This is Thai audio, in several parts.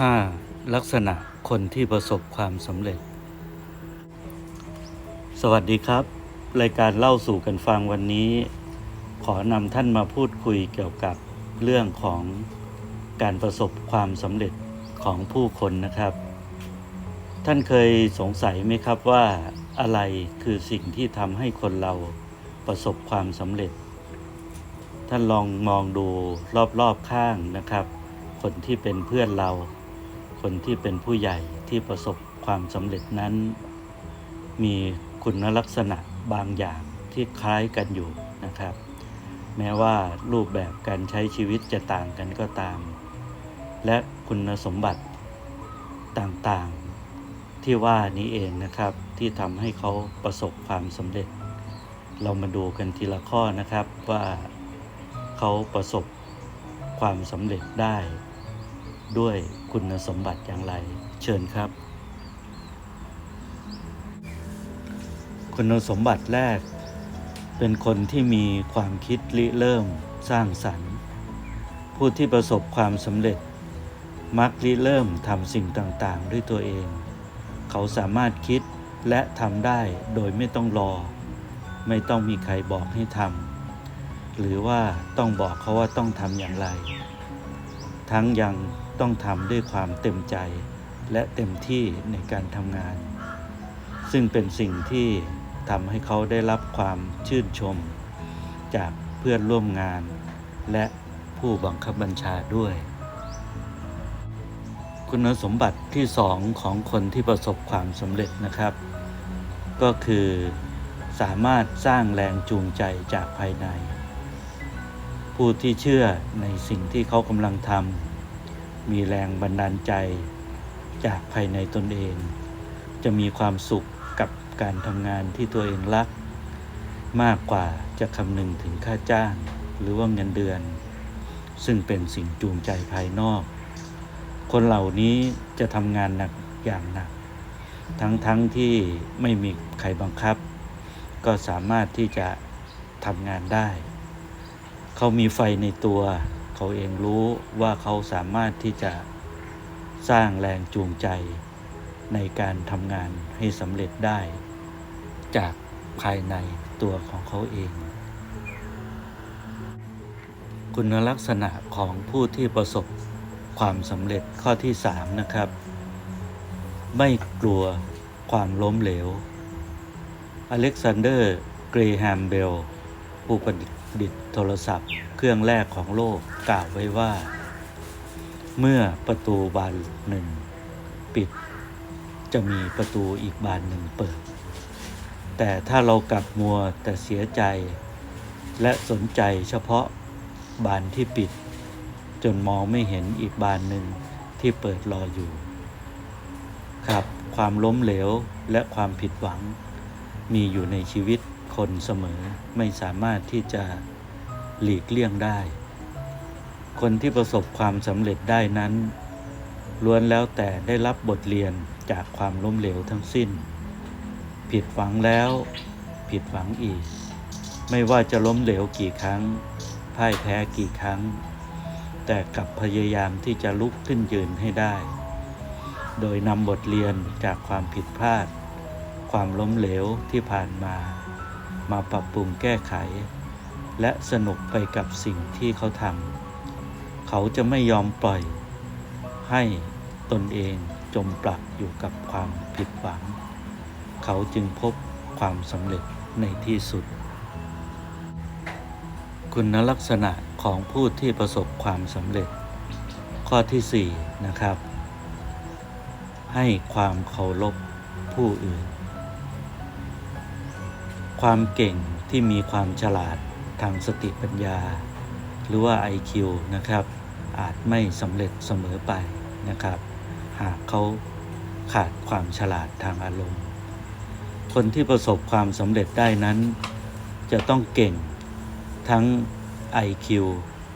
5. ลักษณะคนที่ประสบความสำเร็จ สวัสดีครับ รายการเล่าสู่กันฟังวันนี้ ขอนำท่านมาพูดคุยเกี่ยวกับเรื่องของการประสบความสำเร็จของผู้คนนะครับ ท่านเคยสงสัยไหมครับว่าอะไรคือสิ่งที่ทำให้คนเราประสบความสำเร็จ ท่านลองมองดูรอบๆข้างนะครับ คนที่เป็นเพื่อนเรา คนที่เป็นผู้ใหญ่ที่ประสบความสำเร็จนั้น มีคุณลักษณะบางอย่างที่คล้ายกันอยู่นะครับ แม้ว่ารูปแบบการใช้ชีวิตจะต่างกันก็ตาม และคุณสมบัติต่างๆ ที่ว่านี้เองนะครับที่ทำให้เขาประสบความสำเร็จ เรามาดูกันทีละข้อนะครับว่าเขาประสบความสำเร็จได้ด้วย คุณสมบัติอย่างไร เชิญครับ คุณสมบัติแรก เป็นคนที่มีความคิดริเริ่มสร้างสรรค์ ผู้ที่ประสบความสำเร็จ มักริเริ่มทำสิ่งต่างๆ ด้วยตัวเอง เขาสามารถคิดและทำได้โดยไม่ต้องรอ ไม่ต้องมีใครบอกให้ทำหรือว่าต้องบอกเขาว่าต้องทำอย่างไร ทั้งยัง ต้องทำด้วยความเต็มใจและเต็มที่ในการทำงาน ซึ่งเป็นสิ่งที่ทำให้เขาได้รับความชื่นชม จากเพื่อนร่วมงาน และผู้บังคับบัญชาด้วย คุณสมบัติที่สองของคนที่ประสบความสำเร็จนะครับ ก็คือสามารถสร้างแรงจูงใจจากภายใน ผู้ที่เชื่อในสิ่งที่เขากำลังทำ มีแรงบันดาลใจ จากภายในตนเอง จะมีความสุขกับการทำงานที่ตัวเองรัก มากกว่าจะคำนึงถึงค่าจ้าง หรือว่าเงินเดือน ซึ่งเป็นสิ่งจูงใจภายนอก คนเหล่านี้จะทำงานหนักอย่างหนัก ทั้งๆทที่ไม่มีใครบังคับ ก็สามารถที่จะทำงานได้ เขามีไฟในตัว เขาเองรู้ว่าเขาสามารถที่จะสร้างแรงจูงใจในการทำงานให้สำเร็จได้ จากภายในตัวของเขาเอง คุณลักษณะของผู้ที่ประสบความสำเร็จข้อที่ 3 นะครับ ไม่กลัวความล้มเหลว อเล็กซานเดอร์ เกรแฮมเบล ผู้ประดิษฐ์ ดิดโทรศัพท์ เครื่องแรกของโลกกล่าวไว้ว่า เมื่อประตูบานหนึ่งปิด จะมีประตูอีกบานหนึ่งเปิด แต่ถ้าเรากลับมัวแต่เสียใจ และสนใจเฉพาะบานที่ปิด จนมองไม่เห็นอีกบานหนึ่งที่เปิดรออยู่ ครับ ความล้มเหลวและความผิดหวังมีอยู่ในชีวิต คนเสมอไม่สามารถที่จะหลีกเลี่ยงได้ คนที่ประสบความสำเร็จได้นั้นล้วนแล้วแต่ได้รับบทเรียนจากความล้มเหลวทั้งสิ้น ผิดหวังแล้วผิดหวังอีก ไม่ว่าจะล้มเหลวกี่ครั้ง พ่ายแพ้กี่ครั้ง แต่กลับพยายามที่จะลุกขึ้นยืนให้ได้ โดยนำบทเรียนจากความผิดพลาด ความล้มเหลวที่ผ่านมา มาปรับปรุงแก้ไข และสนุกไปกับสิ่งที่เขาทำเขาจะไม่ยอมปล่อย ให้ตนเองจมปลักอยู่กับความผิดหวัง เขาจึงพบความสำเร็จในที่สุด คุณลักษณะของผู้ที่ประสบความสำเร็จ ข้อที่ 4 นะครับ ให้ความเคารพผู้อื่น ความเก่งที่มีความฉลาดทางสติปัญญา หรือว่า IQ นะครับ อาจไม่สำเร็จเสมอไปนะครับ หากเขาขาดความฉลาดทางอารมณ์ คนที่ประสบความสำเร็จได้นั้น จะต้องเก่งทั้ง IQ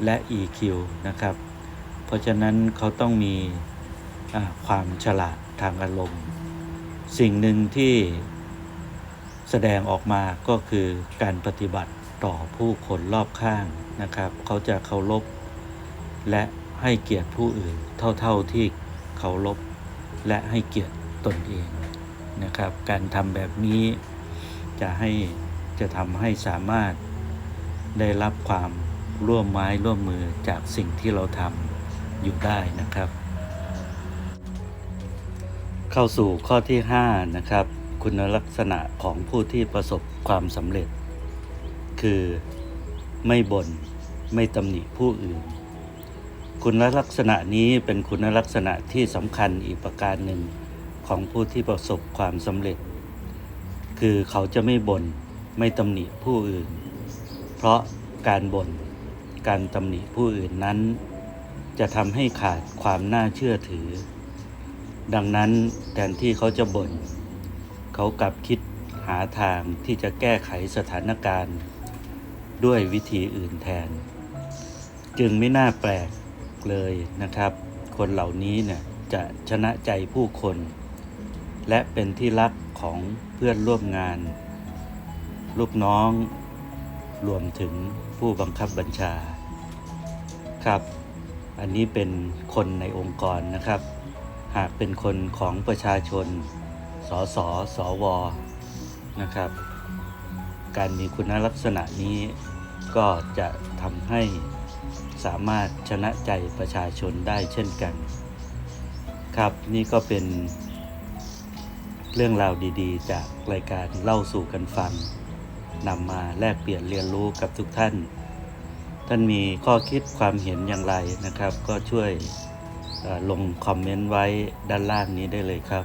และ EQ นะครับ เพราะฉะนั้นเขาต้องมีความฉลาดทางอารมณ์ สิ่งหนึ่งที่ แสดงออกมาก็คือการปฏิบัติต่อผู้คนรอบข้างนะครับ เขาจะเคารพและให้เกียรติผู้อื่นเท่าๆที่เคารพและให้เกียรติตนเองนะครับ การทำแบบนี้จะให้จะทำให้สามารถได้รับความร่วมไม้ร่วมมือจากสิ่งที่เราทำอยู่ได้นะครับ เข้าสู่ข้อที่ 5 นะครับ คุณลักษณะของผู้ที่ประสบความสำเร็จ คือไม่บน่นไม่ตำหนิผู้อื่น คุณลักษณะนี้เป็นคุณลักษณะที่สำคัญอีกประการหนึ่งของผู้ที่ประสบความสำเร็จ คือเขาจะไม่บน่นไม่ตำหนิผู้อื่น เพราะการบน่นการตำหนิผู้อื่นนั้น จะทำให้ขาดความน่าเชื่อถือ ดังนั้นแทนที่เขาจะบน่น เขากลับคิดหาทางที่จะแก้ไขสถานการณ์ ด้วยวิธีอื่นแทน จึงไม่น่าแปลกเลยนะครับ คนเหล่านี้เนี่ยจะชนะใจผู้คน และเป็นที่รักของเพื่อนร่วมงาน ลูกน้อง รวมถึงผู้บังคับบัญชา ครับ อันนี้เป็นคนในองค์กรนะครับ หากเป็นคนของประชาชน สสสวนะครับ การมีคุณลักษณะนี้ก็จะทำให้สามารถชนะใจประชาชนได้เช่นกัน ครับนี่ก็เป็นเรื่องราวดีๆ จากรายการเล่าสู่กันฟังนำมาแลกเปลี่ยนเรียนรู้กับทุกท่าน ท่านมีข้อคิดความเห็นอย่างไรนะครับ ก็ช่วยลงคอมเมนต์ไว้ด้านล่างนี้ได้เลยครับ